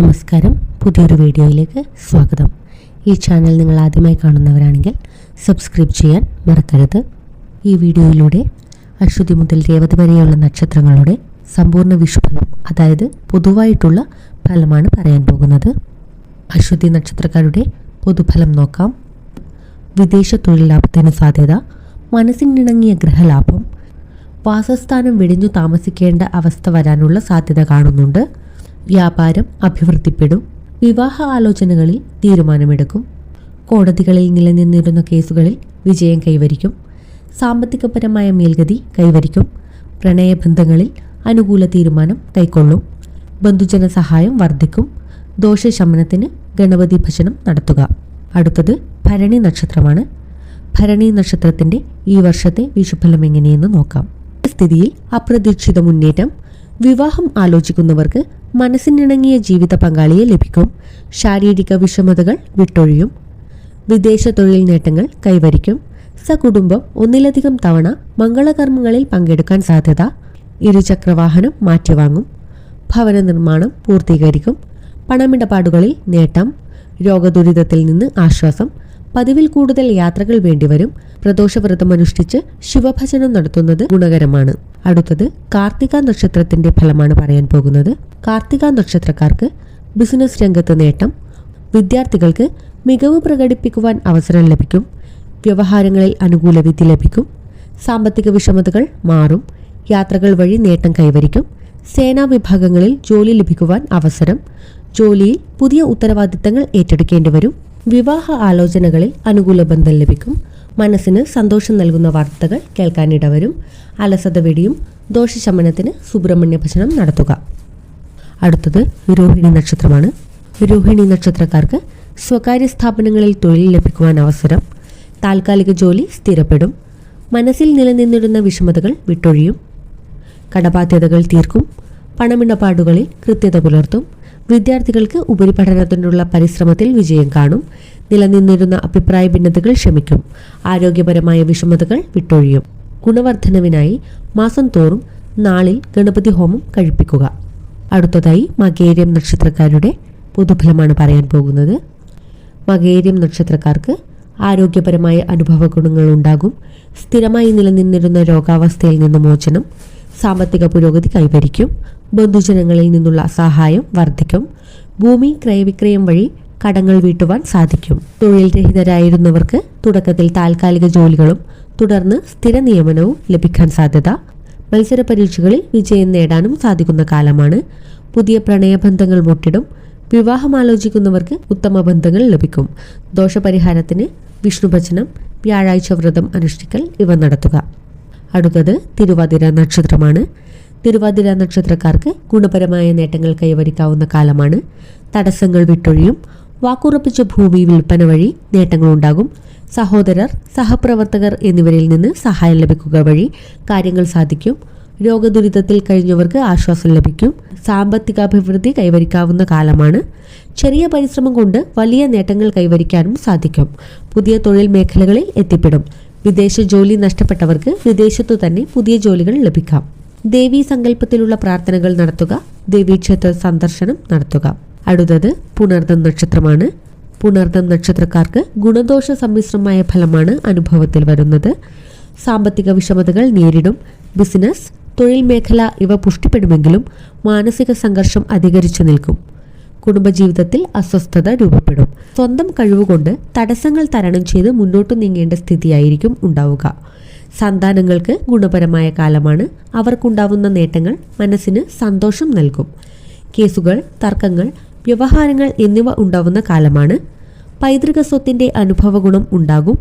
നമസ്കാരം. പുതിയൊരു വീഡിയോയിലേക്ക് സ്വാഗതം. ഈ ചാനൽ നിങ്ങൾ ആദ്യമായി കാണുന്നവരാണെങ്കിൽ സബ്സ്ക്രൈബ് ചെയ്യാൻ മറക്കരുത്. ഈ വീഡിയോയിലൂടെ അശ്വതി മുതൽ രേവതി വരെയുള്ള നക്ഷത്രങ്ങളുടെ സമ്പൂർണ വിഷുഫലം അതായത് പൊതുവായിട്ടുള്ള ഫലമാണ് പറയാൻ പോകുന്നത്. അശ്വതി നക്ഷത്രക്കാരുടെ പൊതുഫലം നോക്കാം. വിദേശ തൊഴിൽ ലാഭത്തിന് സാധ്യത മനസ്സിനിണങ്ങിയ ഗൃഹലാഭം വാസസ്ഥാനം വെടിഞ്ഞു താമസിക്കേണ്ട അവസ്ഥ വരാനുള്ള സാധ്യത കാണുന്നുണ്ട്. വ്യാപാരം അഭിവൃദ്ധിപ്പെടും. വിവാഹ ആലോചനകളിൽ തീരുമാനമെടുക്കും. കോടതികളിൽ നിലനിന്നിരുന്ന കേസുകളിൽ വിജയം കൈവരിക്കും. സാമ്പത്തികപരമായ മേൽഗതി കൈവരിക്കും. പ്രണയബന്ധങ്ങളിൽ അനുകൂല തീരുമാനം കൈക്കൊള്ളും. ബന്ധുജന സഹായം വർദ്ധിക്കും. ദോഷശമനത്തിന് ഗണപതി ഭജനം നടത്തുക. അടുത്തത് ഭരണി നക്ഷത്രമാണ്. ഭരണി നക്ഷത്രത്തിന്റെ ഈ വർഷത്തെ വിഷുഫലം എങ്ങനെയെന്ന് നോക്കാം. സ്ഥിതിയിൽ അപ്രതീക്ഷിത മുന്നേറ്റം. വിവാഹം ആലോചിക്കുന്നവർക്ക് മനസ്സിനിണങ്ങിയ ജീവിത പങ്കാളിയെ ലഭിക്കും. ശാരീരിക വിഷമതകൾ വിട്ടൊഴിയും. വിദേശ തൊഴിൽ നേട്ടങ്ങൾ കൈവരിക്കും. സകുടുംബം ഒന്നിലധികം തവണ മംഗളകർമ്മങ്ങളിൽ പങ്കെടുക്കാൻ സാധ്യത. ഇരുചക്രവാഹനം മാറ്റിവാങ്ങും. ഭവന നിർമ്മാണം പൂർത്തീകരിക്കും. പണമിടപാടുകളിൽ നേട്ടം. രോഗദുരിതത്തിൽ നിന്ന് ആശ്വാസം. പതിവിൽ കൂടുതൽ യാത്രകൾ വേണ്ടിവരും. പ്രദോഷവ്രതം അനുഷ്ഠിച്ച് ശിവഭജനം നടത്തുന്നത് ഗുണകരമാണ്. അടുത്തത് കാർത്തിക നക്ഷത്രത്തിന്റെ ഫലമാണ് പറയാൻ പോകുന്നത്. കാർത്തിക നക്ഷത്രക്കാർക്ക് ബിസിനസ് രംഗത്ത് നേട്ടം വിദ്യാർത്ഥികൾക്ക് മികവ് പ്രകടിപ്പിക്കുവാൻ അവസരം ലഭിക്കും വ്യവഹാരങ്ങളിൽ അനുകൂല വിധി ലഭിക്കും സാമ്പത്തിക വിഷമതകൾ മാറും യാത്രകൾ വഴി നേട്ടം കൈവരിക്കും സേനാ വിഭാഗങ്ങളിൽ ജോലി ലഭിക്കുവാൻ അവസരം ജോലിയിൽ പുതിയ ഉത്തരവാദിത്തങ്ങൾ ഏറ്റെടുക്കേണ്ടി വരും വിവാഹ ആലോചനകളിൽ അനുകൂല ബന്ധം ലഭിക്കും മനസ്സിന് സന്തോഷം നൽകുന്ന വാർത്തകൾ കേൾക്കാനിടവരും അലസത വെടിയും ദോഷശമനത്തിന് സുബ്രഹ്മണ്യ ഭജനം നടത്തുക. അടുത്തത് രോഹിണി നക്ഷത്രമാണ്. രോഹിണി നക്ഷത്രക്കാർക്ക് സ്വകാര്യ സ്ഥാപനങ്ങളിൽ തൊഴിൽ ലഭിക്കുവാൻ അവസരം താൽക്കാലിക ജോലി സ്ഥിരപ്പെടും മനസ്സിൽ നിലനിന്നിരുന്ന വിഷമതകൾ വിട്ടൊഴിയും കടബാധ്യതകൾ തീർക്കും പണമിടപാടുകളിൽ കൃത്യത പുലർത്തും വിദ്യാർത്ഥികൾക്ക് ഉപരിപഠനത്തിനുള്ള പരിശ്രമത്തിൽ വിജയം കാണും നിലനിന്നിരുന്ന അഭിപ്രായ ഭിന്നതകൾ ക്ഷമിക്കും ആരോഗ്യപരമായ വിഷമതകൾ വിട്ടൊഴിയും. ഗുണവർദ്ധനവിനായി മാസം തോറും നാളിൽ ഗണപതി ഹോമം കഴിപ്പിക്കുക. അടുത്തതായി മകേരിയം നക്ഷത്രക്കാരുടെ പൊതുഫലമാണ് പറയാൻ പോകുന്നത്. മകേരിയം നക്ഷത്രക്കാർക്ക് ആരോഗ്യപരമായ അനുഭവ ഗുണങ്ങൾ ഉണ്ടാകും. സ്ഥിരമായി നിലനിന്നിരുന്ന രോഗാവസ്ഥയിൽ നിന്ന് മോചനം സാമ്പത്തിക പുരോഗതി കൈവരിക്കും. ബന്ധുജനങ്ങളിൽ നിന്നുള്ള സഹായം വർദ്ധിക്കും. ഭൂമി ക്രയവിക്രയം വഴി കടങ്ങൾ വീട്ടുവാൻ സാധിക്കും. തൊഴിൽ രഹിതരായിരുന്നവർക്ക് തുടക്കത്തിൽ താൽക്കാലിക ജോലികളും തുടർന്ന് സ്ഥിര നിയമനവും ലഭിക്കാൻ സാധ്യത. മത്സര പരീക്ഷകളിൽ വിജയം നേടാനും സാധിക്കുന്ന കാലമാണ്. പുതിയ പ്രണയബന്ധങ്ങൾ മുട്ടിടും. വിവാഹം ആലോചിക്കുന്നവർക്ക് ഉത്തമ ബന്ധങ്ങൾ ലഭിക്കും. ദോഷപരിഹാരത്തിന് വിഷ്ണുഭജനം വ്യാഴാഴ്ച വ്രതം അനുഷ്ഠിക്കൽ ഇവ നടത്തുക. അടുത്തത് തിരുവാതിര നക്ഷത്രമാണ്. തിരുവാതിര നക്ഷത്രക്കാർക്ക് ഗുണപരമായ നേട്ടങ്ങൾ കൈവരിക്കാവുന്ന കാലമാണ്. തടസ്സങ്ങൾ വിട്ടൊഴിയും. വാക്കുറപ്പിച്ച ഭൂമി വിൽപ്പന വഴി നേട്ടങ്ങളുണ്ടാകും. സഹോദരർ സഹപ്രവർത്തകർ എന്നിവരിൽ നിന്ന് സഹായം ലഭിക്കുക വഴി കാര്യങ്ങൾ സാധിക്കും. രോഗദുരിതത്തിൽ കഴിഞ്ഞവർക്ക് ആശ്വാസം ലഭിക്കും. സാമ്പത്തികാഭിവൃദ്ധി കൈവരിക്കാവുന്ന കാലമാണ്. ചെറിയ പരിശ്രമം കൊണ്ട് വലിയ നേട്ടങ്ങൾ കൈവരിക്കാനും സാധിക്കും. പുതിയ തൊഴിൽ മേഖലകളിൽ എത്തിപ്പെടും. വിദേശ ജോലി നഷ്ടപ്പെട്ടവർക്ക് വിദേശത്തു തന്നെ പുതിയ ജോലികൾ ലഭിക്കാം. ദേവി സങ്കല്പത്തിലുള്ള പ്രാർത്ഥനകൾ നടത്തുക ദേവീക്ഷേത്ര സന്ദർശനം നടത്തുക. അടുത്തത് പുണർദം നക്ഷത്രമാണ്. പുണർദം നക്ഷത്രക്കാർക്ക് ഗുണദോഷ സമ്മിശ്രമായ ഫലമാണ് അനുഭവത്തിൽ വരുന്നത്. സാമ്പത്തിക വിഷമതകൾ നേരിടും. ബിസിനസ് തൊഴിൽ മേഖല ഇവ പുഷ്ടിപ്പെടുമെങ്കിലും മാനസിക സംഘർഷം അധികരിച്ചു നിൽക്കും. കുടുംബജീവിതത്തിൽ അസ്വസ്ഥത രൂപപ്പെടും. സ്വന്തം കഴിവുകൊണ്ട് തടസ്സങ്ങൾ തരണം ചെയ്ത് മുന്നോട്ട് നീങ്ങേണ്ട സ്ഥിതിയായിരിക്കും ഉണ്ടാവുക. സന്താനങ്ങൾക്ക് ഗുണപരമായ കാലമാണ്. അവർക്കുണ്ടാവുന്ന നേട്ടങ്ങൾ മനസ്സിന് സന്തോഷം നൽകും. കേസുകൾ തർക്കങ്ങൾ വ്യവഹാരങ്ങൾ എന്നിവ ഉണ്ടാവുന്ന കാലമാണ്. പൈതൃക സ്വത്തിന്റെ അനുഭവ ഗുണം ഉണ്ടാകും.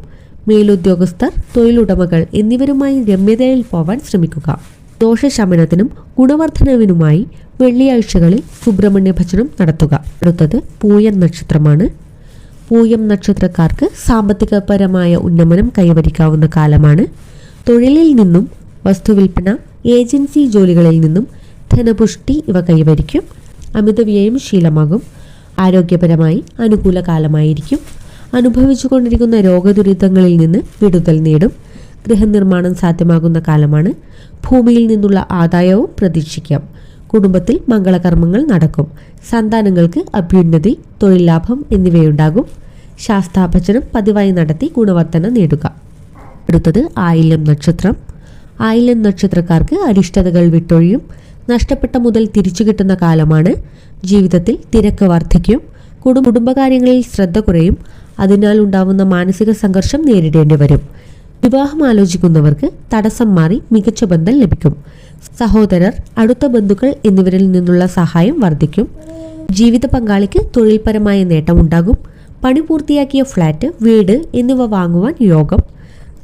മേലുദ്യോഗസ്ഥർ തൊഴിലുടമകൾ എന്നിവരുമായി രമ്യതയിൽ പോവാൻ ശ്രമിക്കുക. ദോഷശമനത്തിനും ഗുണവർദ്ധനവിനുമായി വെള്ളിയാഴ്ചകളിൽ സുബ്രഹ്മണ്യ ഭജനം നടത്തുക. അടുത്തത് പൂയം നക്ഷത്രമാണ്. പൂയം നക്ഷത്രക്കാർക്ക് സാമ്പത്തികപരമായ ഉന്നമനം കൈവരിക്കാവുന്ന കാലമാണ്. തൊഴിലിൽ നിന്നും വസ്തുവിൽപ്പന ഏജൻസി ജോലികളിൽ നിന്നും ധനപുഷ്ടി ഇവ കൈവരിക്കും. അമിതവ്യയം ശീലമാകും. ആരോഗ്യപരമായി അനുകൂല കാലമായിരിക്കും. അനുഭവിച്ചുകൊണ്ടിരിക്കുന്ന രോഗദുരിതങ്ങളിൽ നിന്ന് വിടുതൽ നേടും. ഗൃഹനിർമ്മാണം സാധ്യമാകുന്ന കാലമാണ്. ഭൂമിയിൽ നിന്നുള്ള ആദായവും പ്രതീക്ഷിക്കാം. കുടുംബത്തിൽ മംഗളകർമ്മങ്ങൾ നടക്കും. സന്താനങ്ങൾക്ക് അഭ്യുന്നതി തൊഴിൽ ലാഭം എന്നിവയുണ്ടാകും. ശാസ്താഭജനം പതിവായി നടത്തി ഗുണവർധന നേടുക. അടുത്തത് ആയില്യം നക്ഷത്രം. ആയില്യം നക്ഷത്രക്കാർക്ക് അരിഷ്ടതകൾ വിട്ടൊഴിയും. നഷ്ടപ്പെട്ട മുതൽ തിരിച്ചു കിട്ടുന്ന കാലമാണ്. ജീവിതത്തിൽ തിരക്ക് വർദ്ധിക്കും. കുടും കുടുംബകാര്യങ്ങളിൽ ശ്രദ്ധ കുറയും. അതിനാൽ ഉണ്ടാവുന്ന മാനസിക സംഘർഷം നേരിടേണ്ടി വരും. വിവാഹം ആലോചിക്കുന്നവർക്ക് തടസ്സം മാറി മികച്ച ബന്ധം ലഭിക്കും. സഹോദരർ അടുത്ത ബന്ധുക്കൾ എന്നിവരിൽ നിന്നുള്ള സഹായം വർദ്ധിക്കും. ജീവിത പങ്കാളിക്ക് തൊഴിൽപരമായ നേട്ടമുണ്ടാകും പണി പൂർത്തിയാക്കിയ ഫ്ലാറ്റ് വീട് എന്നിവ വാങ്ങുവാൻ യോഗം.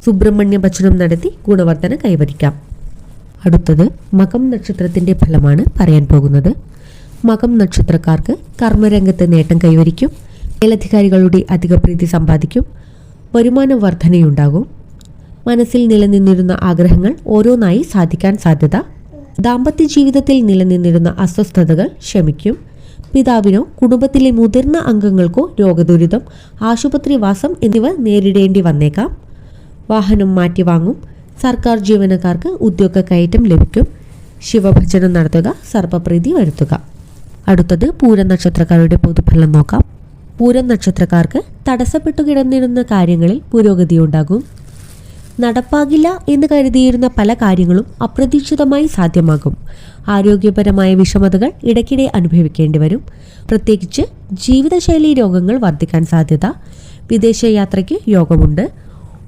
സുബ്രഹ്മണ്യ ഭക്ഷണം നടത്തി ഗുണവർധന കൈവരിക്കാം. അടുത്തത് മകം നക്ഷത്രത്തിന്റെ ഫലമാണ് പറയാൻ പോകുന്നത്. മകം നക്ഷത്രക്കാർക്ക് കർമ്മരംഗത്ത് നേട്ടം കൈവരിക്കും. മേലധികാരികളുടെ അധിക പ്രീതി സമ്പാദിക്കും. വരുമാന വർധനയുണ്ടാകും. മനസ്സിൽ നിലനിന്നിരുന്ന ആഗ്രഹങ്ങൾ ഓരോന്നായി സാധിക്കാൻ സാധ്യത. ദാമ്പത്യ ജീവിതത്തിൽ നിലനിന്നിരുന്ന അസ്വസ്ഥതകൾ ശമിക്കും. പിതാവിനോ കുടുംബത്തിലെ മുതിർന്ന അംഗങ്ങൾക്കോ രോഗദുരിതം ആശുപത്രിവാസം എന്നിവ നേരിടേണ്ടി വന്നേക്കാം. വാഹനം മാറ്റി വാങ്ങും സർക്കാർ ജീവനക്കാർക്ക് ഉദ്യോഗ കയറ്റം ലഭിക്കും. ശിവഭജനം നടത്തുക സർപ്പപ്രീതി വരുത്തുക. അടുത്തത് പൂരം നക്ഷത്രക്കാരുടെ പൊതുഫലം നോക്കാം. പൂരം നക്ഷത്രക്കാർക്ക് തടസ്സപ്പെട്ടു കിടന്നിരുന്ന കാര്യങ്ങളിൽ പുരോഗതി ഉണ്ടാകും. നടപ്പാകില്ല എന്ന് കരുതിയിരുന്ന പല കാര്യങ്ങളും അപ്രതീക്ഷിതമായി സാധ്യമാകും. ആരോഗ്യപരമായ വിഷമതകൾ ഇടയ്ക്കിടെ അനുഭവിക്കേണ്ടി വരും. പ്രത്യേകിച്ച് ജീവിതശൈലി രോഗങ്ങൾ വർദ്ധിക്കാൻ സാധ്യത. വിദേശയാത്രയ്ക്ക് യോഗമുണ്ട്.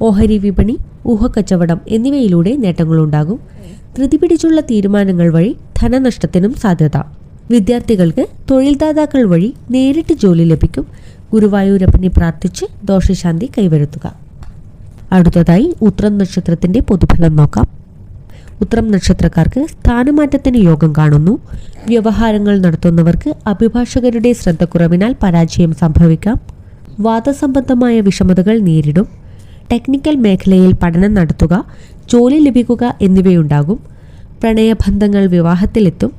ഓഹരി വിപണി ഊഹക്കച്ചവടം എന്നിവയിലൂടെ നേട്ടങ്ങളുണ്ടാകും. ധൃതി പിടിച്ചുള്ള തീരുമാനങ്ങൾ വഴി ധനനഷ്ടത്തിനും സാധ്യത. വിദ്യാർത്ഥികൾക്ക് തൊഴിൽദാതാക്കൾ വഴി നേരിട്ട് ജോലി ലഭിക്കും. ഗുരുവായൂരപ്പനെ പ്രാർത്ഥിച്ച് ദോഷശാന്തി കൈവരുത്തുക. അടുത്തതായി ഉത്രം നക്ഷത്രത്തിന്റെ പൊതുഫലം നോക്കാം. ഉത്രം നക്ഷത്രക്കാർക്ക് സ്ഥാനമാറ്റത്തിന് യോഗം കാണുന്നു. വ്യവഹാരങ്ങൾ നടത്തുന്നവർക്ക് അഭിഭാഷകരുടെ ശ്രദ്ധക്കുറവിനാൽ പരാജയം സംഭവിക്കാം. വാദസംബന്ധമായ വിഷമതകൾ നേരിടും. ടെക്നിക്കൽ മേഖലയിൽ പഠനം നടത്തുക ജോലി ലഭിക്കുക എന്നിവയുണ്ടാകും. പ്രണയബന്ധങ്ങൾ വിവാഹത്തിലെത്തും.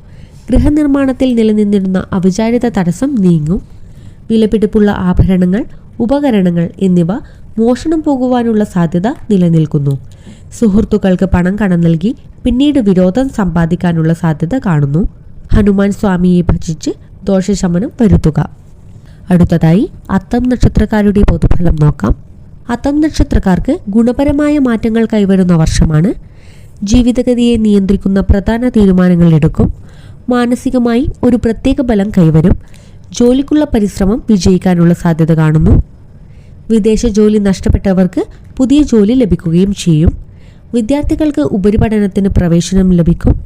ഗൃഹനിർമ്മാണത്തിൽ നിലനിന്നിരുന്ന അവിചാരിത തടസ്സം നീങ്ങും. വിലപിടിപ്പുള്ള ആഭരണങ്ങൾ ഉപകരണങ്ങൾ എന്നിവ മോഷണം പോകുവാനുള്ള സാധ്യത നിലനിൽക്കുന്നു. സുഹൃത്തുക്കൾക്ക് പണം കടം നൽകി പിന്നീട് വിരോധം സമ്പാദിക്കാനുള്ള സാധ്യത കാണുന്നു. ഹനുമാൻ സ്വാമിയെ ഭജിച്ച് ദോഷശമനം വരുത്തുക. അടുത്തതായി അത്തം നക്ഷത്രക്കാരുടെ പൊതുഫലം നോക്കാം. അത്തം നക്ഷത്രക്കാർക്ക് ഗുണപരമായ മാറ്റങ്ങൾ കൈവരുന്ന വർഷമാണ്. ജീവിതഗതിയെ നിയന്ത്രിക്കുന്ന പ്രധാന തീരുമാനങ്ങൾ എടുക്കും. മാനസികമായി ഒരു പ്രത്യേക ബലം കൈവരും. ജോലിക്കുള്ള പരിശ്രമം വിജയിക്കാനുള്ള സാധ്യത കാണുന്നു. വിദേശ ജോലി നഷ്ടപ്പെട്ടവർക്ക് പുതിയ ജോലി ലഭിക്കുകയും ചെയ്യും. വിദ്യാർത്ഥികൾക്ക് ഉപരിപഠനത്തിന് പ്രവേശനം ലഭിക്കും.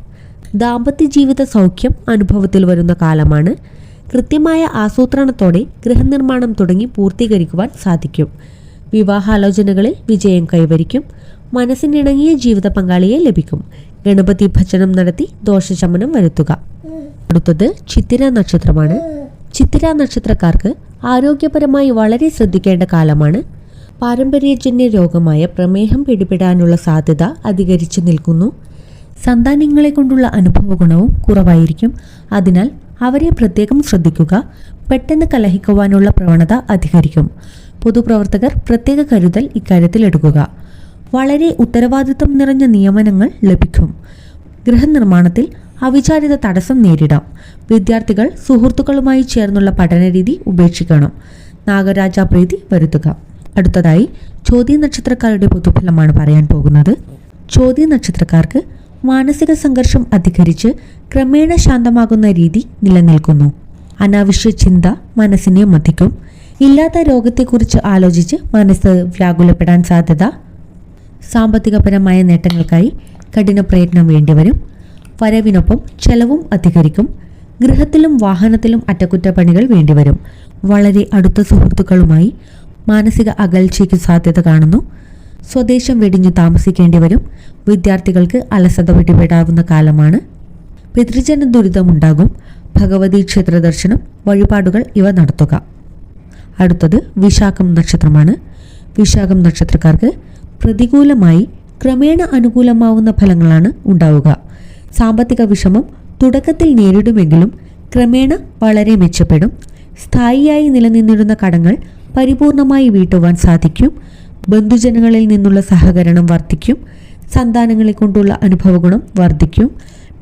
ദാമ്പത്യ ജീവിത സൗഖ്യം അനുഭവത്തിൽ വരുന്ന കാലമാണ്. കൃത്യമായ ആസൂത്രണത്തോടെ ഗൃഹനിർമ്മാണം തുടങ്ങി പൂർത്തീകരിക്കുവാൻ സാധിക്കും. വിവാഹാലോചനകളിൽ വിജയം കൈവരിക്കും. മനസ്സിനിണങ്ങിയ ജീവിത പങ്കാളിയെ ലഭിക്കും. ഗണപതി ഭജനം നടത്തി ദോഷശമനം വരുത്തുക. അടുത്തത് ചിത്തിര നക്ഷത്രമാണ്. ചിത്തിര നക്ഷത്രക്കാർക്ക് ആരോഗ്യപരമായി വളരെ ശ്രദ്ധിക്കേണ്ട കാലമാണ്. പാരമ്പര്യജന്യ രോഗമായ പ്രമേഹം പിടിപെടാനുള്ള സാധ്യത അധികരിച്ചു നിൽക്കുന്നു. സന്താനങ്ങളെ കൊണ്ടുള്ള അനുഭവ ഗുണവും കുറവായിരിക്കും. അതിനാൽ അവരെ പ്രത്യേകം ശ്രദ്ധിക്കുക. പെട്ടെന്ന് കലഹിക്കുവാനുള്ള പ്രവണത അധികരിക്കും. പൊതുപ്രവർത്തകർ പ്രത്യേക കരുതൽ ഇക്കാര്യത്തിൽ എടുക്കുക വളരെ ഉത്തരവാദിത്തം നിറഞ്ഞ നിയമനങ്ങൾ ലഭിക്കും. ഗൃഹനിർമ്മാണത്തിൽ അവിചാരിത തടസ്സം നേരിടാം. വിദ്യാർത്ഥികൾ സുഹൃത്തുക്കളുമായി ചേർന്നുള്ള പഠനരീതി ഉപേക്ഷിക്കണം. നാഗരാജ പ്രീതി വരുത്തുക. അടുത്തതായി ചോദ്യ നക്ഷത്രക്കാരുടെ പൊതുഫലമാണ് പറയാൻ പോകുന്നത്. ചോദ്യ നക്ഷത്രക്കാർക്ക് മാനസിക സംഘർഷം അധികരിച്ച് ക്രമേണ ശാന്തമാകുന്ന രീതി നിലനിൽക്കുന്നു. അനാവശ്യ ചിന്ത മനസ്സിനെ മതിക്കും. ഇല്ലാത്ത രോഗത്തെക്കുറിച്ച് ആലോചിച്ച് മനസ്സ് വ്യാകുലപ്പെടാൻ സാധ്യത സാമ്പത്തികപരമായ നേട്ടങ്ങൾക്കായി കഠിന പ്രയത്നം വേണ്ടിവരും. വരവിനൊപ്പം ചെലവും അധികരിക്കും. ഗൃഹത്തിലും വാഹനത്തിലും അറ്റകുറ്റപ്പണികൾ വേണ്ടിവരും. വളരെ അടുത്ത സുഹൃത്തുക്കളുമായി മാനസിക അകൽച്ചയ്ക്ക് സാധ്യത കാണുന്നു. സ്വദേശം വെടിഞ്ഞു താമസിക്കേണ്ടി വരും വിദ്യാർത്ഥികൾക്ക് അലസത പിടിപെടാവുന്ന കാലമാണ്. പിതൃജന ദുരിതമുണ്ടാകും. ഭഗവതി ക്ഷേത്ര ദർശനം വഴിപാടുകൾ ഇവ നടത്തുക. അടുത്തത് വിശാഖം നക്ഷത്രമാണ്. വിശാഖം നക്ഷത്രക്കാർക്ക് പ്രതികൂലമായി ക്രമേണ അനുകൂലമാവുന്ന ഫലങ്ങളാണ് ഉണ്ടാവുക. സാമ്പത്തിക വിഷമം തുടക്കത്തിൽ നേരിടുമെങ്കിലും ക്രമേണ വളരെ മെച്ചപ്പെടും. സ്ഥായിയായി നിലനിന്നിരുന്ന കടങ്ങൾ പരിപൂർണമായി വീട്ടുവാൻ സാധിക്കും. ബന്ധുജനങ്ങളിൽ നിന്നുള്ള സഹകരണം വർദ്ധിക്കും. സന്താനങ്ങളെ കൊണ്ടുള്ള അനുഭവഗുണം വർദ്ധിക്കും.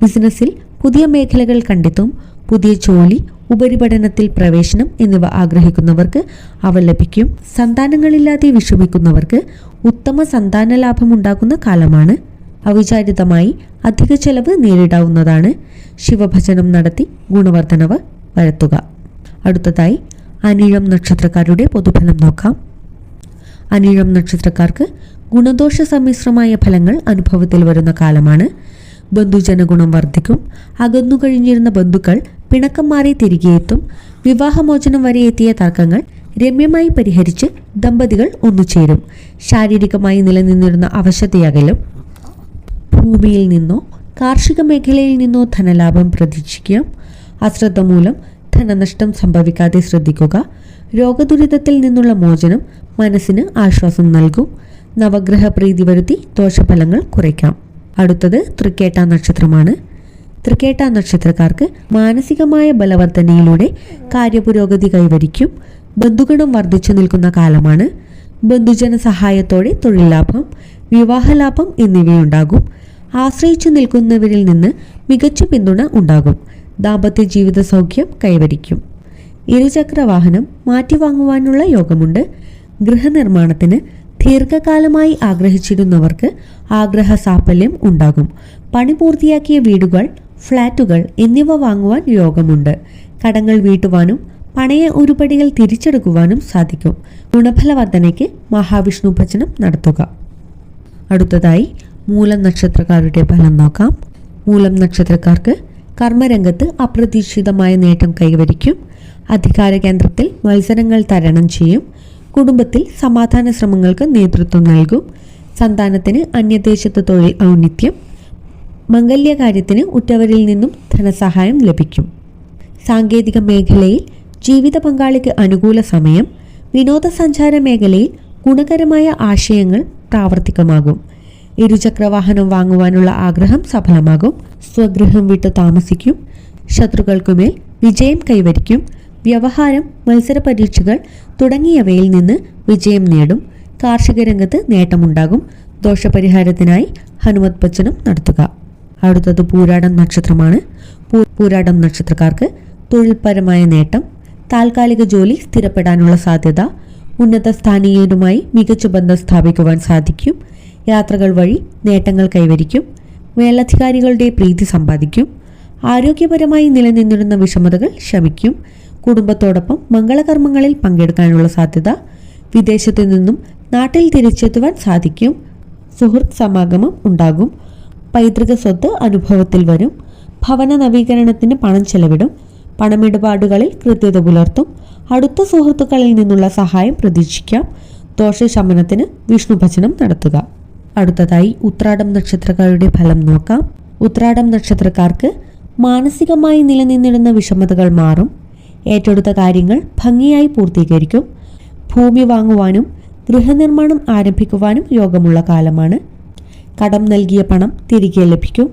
ബിസിനസ്സിൽ പുതിയ മേഖലകൾ കണ്ടെത്തും. പുതിയ ജോലി ഉപരിപഠനത്തിൽ പ്രവേശനം എന്നിവ ആഗ്രഹിക്കുന്നവർക്ക് അവ ലഭിക്കും. സന്താനങ്ങളില്ലാതെ വിഷമിക്കുന്നവർക്ക് ഉത്തമ സന്താന ലാഭമുണ്ടാകുന്ന കാലമാണ്. അവിചാരിതമായി അധിക ചെലവ് നേരിടാവുന്നതാണ്. ശിവഭജനം നടത്തി ഗുണവർദ്ധനവ് വരുത്തുക. അടുത്തതായി അനിഴം നക്ഷത്രക്കാരുടെ പൊതുഫലം നോക്കാം. അനിഴം നക്ഷത്രക്കാർക്ക് ഗുണദോഷ സമ്മിശ്രമായ ഫലങ്ങൾ അനുഭവത്തിൽ വരുന്ന കാലമാണ്. ബന്ധുജന ഗുണം വർദ്ധിക്കും. അകന്നു കഴിഞ്ഞിരുന്ന ബന്ധുക്കൾ പിണക്കം മാറി തിരികെ എത്തും. വിവാഹമോചനം വരെ എത്തിയ തർക്കങ്ങൾ രമ്യമായി പരിഹരിച്ച് ദമ്പതികൾ ഒന്നുചേരും. ശാരീരികമായി നിലനിന്നിരുന്ന അവശതയകലും ഭൂമിയിൽ നിന്നോ കാർഷിക മേഖലയിൽ നിന്നോ ധനലാഭം പ്രതീക്ഷിക്കാം. അശ്രദ്ധ മൂലം ധനനഷ്ടം സംഭവിക്കാതെ ശ്രദ്ധിക്കുക. രോഗദുരിതത്തിൽ നിന്നുള്ള മോചനം മനസ്സിന് ആശ്വാസം നൽകും. നവഗ്രഹ പ്രീതി വരുത്തി ദോഷഫലങ്ങൾ കുറയ്ക്കാം. അടുത്തത് തൃക്കേട്ട നക്ഷത്രമാണ്. തൃക്കേട്ട നക്ഷത്രക്കാർക്ക് മാനസികമായ ബലവർദ്ധനയിലൂടെ കാര്യപുരോഗതി കൈവരിക്കും. ബന്ധുഗണം വർദ്ധിച്ചു നിൽക്കുന്ന കാലമാണ്. ബന്ധുജന സഹായത്തോടെ തൊഴിൽ ലാഭം വിവാഹലാഭം എന്നിവയുണ്ടാകും. ആശ്രയിച്ചു നിൽക്കുന്നവരിൽ നിന്ന് മികച്ച പിന്തുണ ഉണ്ടാകും. ദാമ്പത്യ ജീവിത സൗഖ്യം കൈവരിക്കും. ഇരുചക്ര വാഹനം മാറ്റിവാങ്ങുവാനുള്ള യോഗമുണ്ട്. ഗൃഹനിർമ്മാണത്തിന് ദീർഘകാലമായി ആഗ്രഹിച്ചിരുന്നവർക്ക് ആഗ്രഹ സാഫല്യം ഉണ്ടാകും. പണി പൂർത്തിയാക്കിയ വീടുകൾ ഫ്ളാറ്റുകൾ എന്നിവ വാങ്ങുവാൻ യോഗമുണ്ട്. കടങ്ങൾ വീട്ടുവാനും പണയ ഉരുപടികൾ തിരിച്ചെടുക്കുവാനും സാധിക്കും. ഗുണഫലവർദ്ധനയ്ക്ക് മഹാവിഷ്ണു ഭജനം നടത്തുക. അടുത്തതായി മൂലം നക്ഷത്രക്കാരുടെ ഫലം നോക്കാം. മൂലം നക്ഷത്രക്കാർക്ക് കർമ്മരംഗത്ത് അപ്രതീക്ഷിതമായ നേട്ടം കൈവരിക്കും. അധികാര കേന്ദ്രത്തിൽ മത്സരങ്ങൾ തരണം ചെയ്യും. കുടുംബത്തിൽ സമാധാന ശ്രമങ്ങൾക്ക് നേതൃത്വം നൽകും. സന്താനത്തിന് അന്യദേശത്ത് തൊഴിൽ ഔന്നിത്യം. മംഗല്യകാര്യത്തിന് ഉറ്റവരിൽ നിന്നും ധനസഹായം ലഭിക്കും. സാങ്കേതിക മേഖലയിൽ ജീവിത പങ്കാളിക്ക് അനുകൂല സമയം വിനോദസഞ്ചാര മേഖലയിൽ ഗുണകരമായ ആശയങ്ങൾ പ്രാവർത്തികമാകും. ഇരുചക്രവാഹനം വാങ്ങുവാനുള്ള ആഗ്രഹം സഫലമാകും. സ്വഗൃഹം വിട്ടു താമസിക്കും. ശത്രുക്കൾക്കുമേൽ വിജയം കൈവരിക്കും. വ്യവഹാരം മത്സര പരീക്ഷകൾ തുടങ്ങിയവയിൽ നിന്ന് വിജയം നേടും. കാർഷിക രംഗത്ത് നേട്ടമുണ്ടാകും. ദോഷപരിഹാരത്തിനായി ഹനുമത് ഭജനം നടത്തുക. അടുത്തത് പൂരാടം നക്ഷത്രമാണ്. പൂരാടം നക്ഷത്രക്കാർക്ക് തൊഴിൽപരമായ നേട്ടം താൽക്കാലിക ജോലി സ്ഥിരപ്പെടാനുള്ള സാധ്യത ഉന്നത സ്ഥാനീയരുമായി മികച്ച ബന്ധം സ്ഥാപിക്കുവാൻ സാധിക്കും യാത്രകൾ വഴി നേട്ടങ്ങൾ കൈവരിക്കും മേലധികാരികളുടെ പ്രീതി സമ്പാദിക്കും ആരോഗ്യപരമായി നിലനിന്നിരുന്ന വിഷമതകൾ ശമിക്കും കുടുംബത്തോടൊപ്പം മംഗളകർമ്മങ്ങളിൽ പങ്കെടുക്കാനുള്ള സാധ്യത വിദേശത്തു നിന്നും നാട്ടിൽ തിരിച്ചെത്തുവാൻ സാധിക്കും സുഹൃത്ത് സമാഗമം ഉണ്ടാകും പൈതൃക സ്വത്ത് അനുഭവത്തിൽ വരും. ഭവന നവീകരണത്തിന് പണം ചെലവിടും. പണമിടപാടുകളിൽ കൃത്യത പുലർത്തും. അടുത്ത സുഹൃത്തുക്കളിൽ നിന്നുള്ള സഹായം പ്രതീക്ഷിക്കാം. ദോഷശമനത്തിന് വിഷ്ണു ഭജനം നടത്തുക. അടുത്തതായി ഉത്രാടം നക്ഷത്രക്കാരുടെ ഫലം നോക്കാം. ഉത്രാടം നക്ഷത്രക്കാർക്ക് മാനസികമായി നിലനിന്നിരുന്ന വിഷമതകൾ മാറും. ഏറ്റെടുത്ത കാര്യങ്ങൾ ഭംഗിയായി പൂർത്തീകരിക്കും. ഭൂമി വാങ്ങുവാനും ഗൃഹനിർമ്മാണം ആരംഭിക്കുവാനും യോഗമുള്ള കാലമാണ്. കടം നൽകിയ പണം തിരികെ ലഭിക്കും.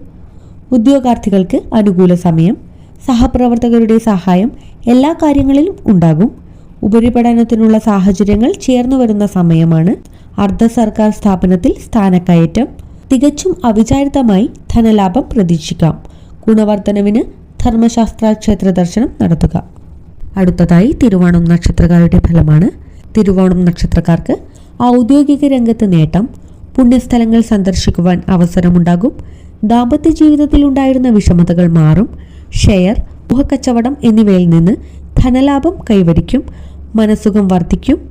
ഉദ്യോഗാർത്ഥികൾക്ക് അനുകൂല സമയം സഹപ്രവർത്തകരുടെ സഹായം എല്ലാ കാര്യങ്ങളിലും ഉണ്ടാകും. ഉപരിപഠനത്തിനുള്ള സാഹചര്യങ്ങൾ ചേർന്നു വരുന്ന സമയമാണ് അർദ്ധ സർക്കാർ സ്ഥാപനത്തിൽ സ്ഥാനക്കയറ്റം. തികച്ചും അവിചാരിതമായി ധനലാഭം പ്രതീക്ഷിക്കാം. ഗുണവർദ്ധനവിന് ധർമ്മശാസ്ത്ര ക്ഷേത്ര ദർശനം നടത്തുക. അടുത്തതായി തിരുവോണം നക്ഷത്രക്കാരുടെ ഫലമാണ്. തിരുവോണം നക്ഷത്രക്കാർക്ക് ഔദ്യോഗിക രംഗത്ത് നേട്ടം പുണ്യസ്ഥലങ്ങൾ സന്ദർശിക്കുവാൻ അവസരമുണ്ടാകും. ദാമ്പത്യ ജീവിതത്തിൽ ഉണ്ടായിരുന്ന വിഷമതകൾ മാറും. ഷെയർ ഊഹക്കച്ചവടം എന്നിവയിൽ നിന്ന് ധനലാഭം കൈവരിക്കും. മനസ്സുഖം വർദ്ധിക്കും.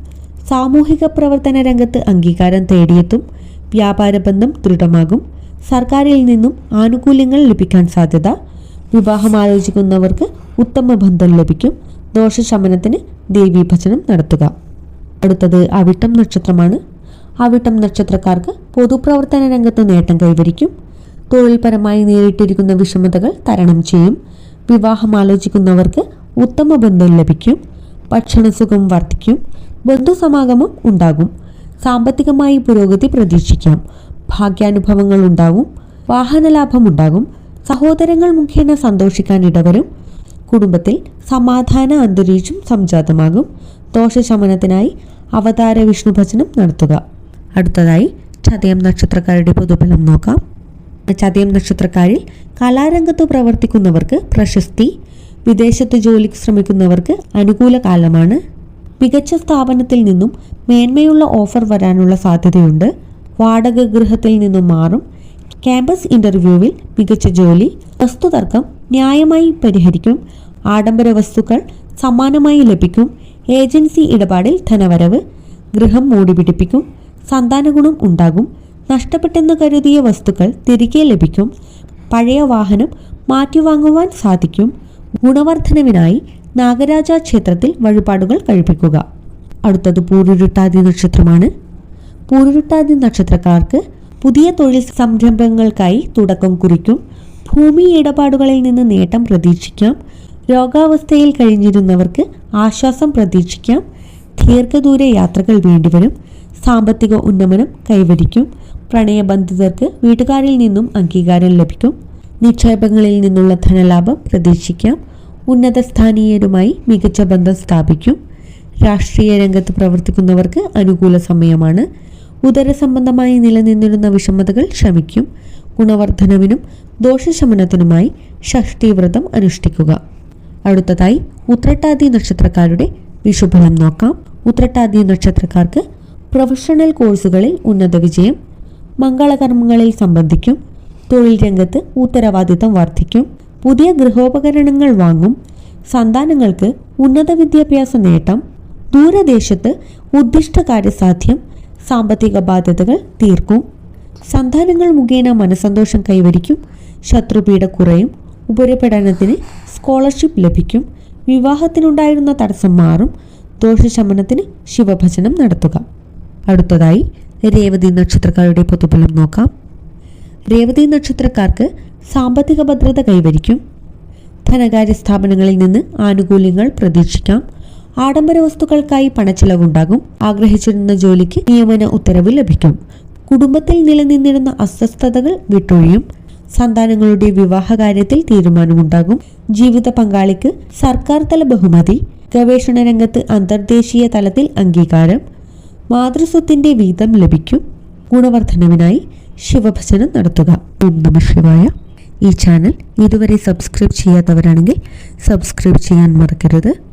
സാമൂഹിക പ്രവർത്തന രംഗത്ത് അംഗീകാരം തേടിയെത്തും. വ്യാപാര ബന്ധം ദൃഢമാകും. സർക്കാരിൽ നിന്നും ആനുകൂല്യങ്ങൾ ലഭിക്കാൻ സാധ്യത. വിവാഹം ആലോചിക്കുന്നവർക്ക് ഉത്തമ ബന്ധം ലഭിക്കും. ദോഷശമനത്തിന് ദേവീഭജനം നടത്തുക. അടുത്തത് അവിട്ടം നക്ഷത്രമാണ്. അവിട്ടം നക്ഷത്രക്കാർക്ക് പൊതുപ്രവർത്തന രംഗത്ത് നേട്ടം കൈവരിക്കും. തൊഴിൽപരമായി നേരിട്ടിരിക്കുന്ന വിഷമതകൾ തരണം ചെയ്യും. വിവാഹം ആലോചിക്കുന്നവർക്ക് ഉത്തമ ബന്ധം ലഭിക്കും. ഭക്ഷണസുഖം വർദ്ധിക്കും. ബന്ധുസമാഗമം ഉണ്ടാകും. സാമ്പത്തികമായി പുരോഗതി പ്രതീക്ഷിക്കാം. ഭാഗ്യാനുഭവങ്ങൾ ഉണ്ടാകും വാഹനലാഭം ഉണ്ടാകും. സഹോദരങ്ങൾ മുഖേന സന്തോഷിക്കാൻ ഇടവരും. കുടുംബത്തിൽ സമാധാന അന്തരീക്ഷം സംജാതമാകും. ദോഷശമനത്തിനായി അവതാര വിഷ്ണു ഭജനം നടത്തുക. അടുത്തതായി ചതയം നക്ഷത്രക്കാരുടെ പൊതുഫലം നോക്കാം. ചതയം നക്ഷത്രക്കാരിൽ കലാരംഗത്ത് പ്രവർത്തിക്കുന്നവർക്ക് പ്രശസ്തി വിദേശത്ത് ജോലിക്ക് ശ്രമിക്കുന്നവർക്ക് അനുകൂല കാലമാണ്. മികച്ച സ്ഥാപനത്തിൽ നിന്നും മേന്മയുള്ള ഓഫർ വരാനുള്ള സാധ്യതയുണ്ട്. വാടക ഗൃഹത്തിൽ നിന്നും മാറും. ക്യാമ്പസ് ഇന്റർവ്യൂവിൽ മികച്ച ജോലി വസ്തുതർക്കം ന്യായമായി പരിഹരിക്കും. ആഡംബര വസ്തുക്കൾ സമ്മാനമായി ലഭിക്കും. ഏജൻസി ഇടപാടിൽ ധനവരവ് ഗൃഹം മൂടിപിടിപ്പിക്കും. സന്താനഗുണം ഉണ്ടാകും. നഷ്ടപ്പെട്ടെന്ന് കരുതിയ വസ്തുക്കൾ തിരികെ ലഭിക്കും. പഴയ വാഹനം മാറ്റിവാങ്ങുവാൻ സാധിക്കും. ഗുണവർദ്ധനവിനായി നാഗരാജ ക്ഷേത്രത്തിൽ വഴിപാടുകൾ കഴിപ്പിക്കുക. അടുത്തത് പൂരുരുട്ടാതി നക്ഷത്രമാണ്. പൂരുരുട്ടാതി നക്ഷത്രക്കാർക്ക് പുതിയ തൊഴിൽ സംരംഭങ്ങൾക്കായി തുടക്കം കുറിക്കും. ഭൂമി ഇടപാടുകളിൽ നിന്ന് നേട്ടം പ്രതീക്ഷിക്കാം. രോഗാവസ്ഥയിൽ കഴിഞ്ഞിരുന്നവർക്ക് ആശ്വാസം പ്രതീക്ഷിക്കാം. ദീർഘദൂര യാത്രകൾ വേണ്ടിവരും. സാമ്പത്തിക ഉന്നമനം കൈവരിക്കും. പ്രണയബന്ധിതർക്ക് വീട്ടുകാരിൽ നിന്നും അംഗീകാരം ലഭിക്കും. നിക്ഷേപങ്ങളിൽ നിന്നുള്ള ധനലാഭം പ്രതീക്ഷിക്കാം. ഉന്നത സ്ഥാനീയരുമായി മികച്ച ബന്ധം സ്ഥാപിക്കും. രാഷ്ട്രീയ രംഗത്ത് പ്രവർത്തിക്കുന്നവർക്ക് അനുകൂല സമയമാണ്. ഉദര സംബന്ധമായി നിലനിന്നിരുന്ന വിഷമതകൾ ശമിക്കും. ഗുണവർദ്ധനവിനും ദോഷശമനത്തിനുമായി ഷഷ്ടിവ്രതം അനുഷ്ഠിക്കുക. അടുത്തതായി ഉത്രട്ടാതി നക്ഷത്രക്കാരുടെ വിഷുഫലം നോക്കാം. ഉത്രട്ടാതി നക്ഷത്രക്കാർക്ക് പ്രൊഫഷണൽ കോഴ്സുകളിൽ ഉന്നത വിജയം മംഗളകർമ്മങ്ങളിൽ സംബന്ധിക്കും തൊഴിൽ രംഗത്ത് ഉത്തരവാദിത്തം വർദ്ധിക്കും പുതിയ ഗൃഹോപകരണങ്ങൾ വാങ്ങും സന്താനങ്ങൾക്ക് ഉന്നത വിദ്യാഭ്യാസ നേട്ടം ദൂരദേശത്ത് ഉദ്ദിഷ്ട കാര്യസാധ്യം സാമ്പത്തിക ബാധ്യതകൾ തീർക്കും. സന്താനങ്ങൾ മുഖേന മനസന്തോഷം കൈവരിക്കും ശത്രുപീഡ കുറയും ഉപരിപഠനത്തിന് സ്കോളർഷിപ്പ് ലഭിക്കും വിവാഹത്തിനുണ്ടായിരുന്ന തടസ്സം മാറും ദോഷശമനത്തിന് ശിവഭജനം നടത്തുക. അടുത്തതായി രേവതി നക്ഷത്രക്കാരുടെ പൊതുഫലം നോക്കാം. രേവതി നക്ഷത്രക്കാർക്ക് സാമ്പത്തിക ഭദ്രത കൈവരിക്കും. ധനകാര്യ സ്ഥാപനങ്ങളിൽ നിന്ന് ആനുകൂല്യങ്ങൾ പ്രതീക്ഷിക്കാം. ആഡംബര വസ്തുക്കൾക്കായി പണച്ചെലവുണ്ടാകും. ആഗ്രഹിച്ചിരുന്ന ജോലിക്ക് നിയമന ഉത്തരവ് ലഭിക്കും. കുടുംബത്തിൽ നിലനിന്നിരുന്ന അസ്വസ്ഥതകൾ വിട്ടൊഴിയും. സന്താനങ്ങളുടെ വിവാഹകാര്യത്തിൽ തീരുമാനമുണ്ടാകും. ജീവിത പങ്കാളിക്ക് സർക്കാർ തല ബഹുമതി. ഗവേഷണ രംഗത്ത് അന്തർദേശീയ തലത്തിൽ അംഗീകാരം. മാതൃസ്വത്തിന്റെ വീതം ലഭിക്കും. ഗുണവർദ്ധനവിനായി ശിവഭജനം നടത്തുക. ഓം നമ ശിവായ. ഈ ചാനൽ ഇതുവരെ സബ്സ്ക്രൈബ് ചെയ്യാത്തവരാണെങ്കിൽ സബ്സ്ക്രൈബ് ചെയ്യാൻ മറക്കരുത്.